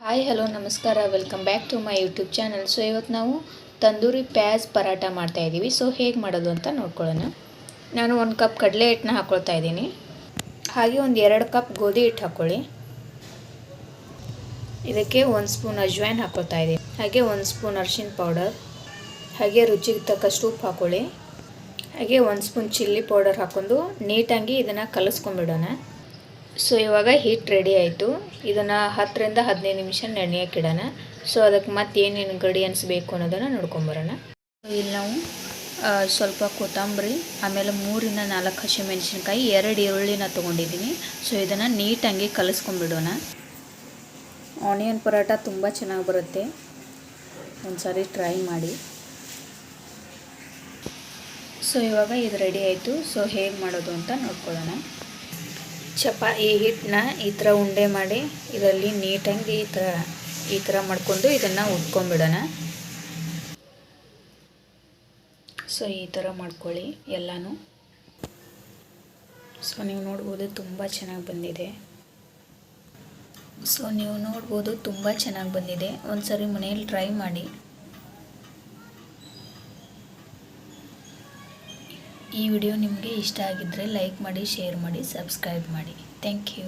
Hi hello ನಮಸ್ಕಾರ. Welcome back to my YouTube channel so ಇವತ್ತು ನಾವು ತಂದೂರಿ ಪ್ಯಾಜ್ ಪರಾಟ ಮಾಡ್ತಾ ಇದ್ದೀವಿ ಸೊ ಹೇಗೆ ಮಾಡೋದು ಅಂತ ನೋಡ್ಕೊಳ್ಳೋಣ. ನಾನು ಒಂದು ಕಪ್ ಕಡಲೆ ಹಿಟ್ಟನ್ನ ಹಾಕ್ಕೊಳ್ತಾ ಇದ್ದೀನಿ. ಹಾಗೆ ಒಂದು ಎರಡು ಕಪ್ ಗೋಧಿ ಹಿಟ್ಟು ಹಾಕ್ಕೊಳ್ಳಿ ಇದಕ್ಕೆ ಒಂದು ಸ್ಪೂನ್ ಅಜ್ವಾನ್ ಹಾಕ್ಕೊಳ್ತಾ ಇದ್ದೀನಿ. ಹಾಗೆ ಒಂದು ಸ್ಪೂನ್ ಅರ್ಶಿನ ಪೌಡರ್ ಹಾಗೆ ರುಚಿಗೆ ತಕ್ಕಷ್ಟು ಉಪ್ಪು ಹಾಕ್ಕೊಳ್ಳಿ ಹಾಗೆ ಒಂದು ಸ್ಪೂನ್ ಚಿಲ್ಲಿ ಪೌಡರ್ ಹಾಕ್ಕೊಂಡು ನೀಟಾಗಿ ಇದನ್ನು ಕಲಿಸ್ಕೊಂಡ್ಬಿಡೋಣ. ಸೊ ಇವಾಗ ಹಿಟ್ಟು ರೆಡಿ ಆಯಿತು. ಇದನ್ನು ಹತ್ತರಿಂದ ಹದಿನೈದು ನಿಮಿಷ ನೆನೆಯೋಕ್ಕಿಡೋಣ ಸೊ ಅದಕ್ಕೆ ಮತ್ತೆ ಏನೇನು ಇಂಗ್ರೀಡಿಯೆಂಟ್ಸ್ ಬೇಕು ಅನ್ನೋದನ್ನು ನೋಡ್ಕೊಂಬರೋಣ ಇಲ್ಲಿ ನಾವು ಸ್ವಲ್ಪ ಕೊತ್ತಂಬರಿ, ಆಮೇಲೆ ಮೂರಿಂದ ನಾಲ್ಕು ಹಸಿಮೆಣಸಿನ್ಕಾಯಿ ಎರಡು ಈರುಳ್ಳಿನ ತೊಗೊಂಡಿದ್ದೀನಿ. ಸೊ ಇದನ್ನು ನೀಟಾಗಿ ಕಲಿಸ್ಕೊಂಡ್ಬಿಡೋಣ ಆನಿಯನ್ ಪರೋಟ ತುಂಬ ಚೆನ್ನಾಗಿ ಬರುತ್ತೆ. ಒಂದು ಸಾರಿ ಟ್ರೈ ಮಾಡಿ. ಸೊ ಇವಾಗ ಇದು ರೆಡಿ ಆಯಿತು. ಸೊ ಹೇಗೆ ಮಾಡೋದು ಅಂತ ನೋಡ್ಕೊಳ್ಳೋಣ. ಚಪಾ ಈ ಹಿಟ್ಟನ್ನ ಈ ಥರ ಉಂಡೆ ಮಾಡಿ ಇದರಲ್ಲಿ ನೀಟಾಗಿ ಈ ಥರ ಈ ಥರ ಮಾಡಿಕೊಂಡು ಇದನ್ನು ಉಟ್ಕೊಂಬಿಡೋಣ. ಸೊ, ಈ ಥರ ಮಾಡ್ಕೊಳ್ಳಿ ಎಲ್ಲನೂ. ಸೊ, ನೀವು ನೋಡ್ಬೋದು ತುಂಬ ಚೆನ್ನಾಗಿ ಬಂದಿದೆ. ಸೊ, ನೀವು ನೋಡ್ಬೋದು ತುಂಬ ಚೆನ್ನಾಗಿ ಬಂದಿದೆ. ಒಂದು ಸರಿ ಮನೆಯಲ್ಲಿ ಟ್ರೈ ಮಾಡಿ. ಈ ವಿಡಿಯೋ ನಿಮಗೆ ಇಷ್ಟ ಆಗಿದ್ದರೆ ಲೈಕ್ ಮಾಡಿ ಶೇರ್ ಮಾಡಿ ಸಬ್ಸ್ಕ್ರೈಬ್ ಮಾಡಿ. Thank you.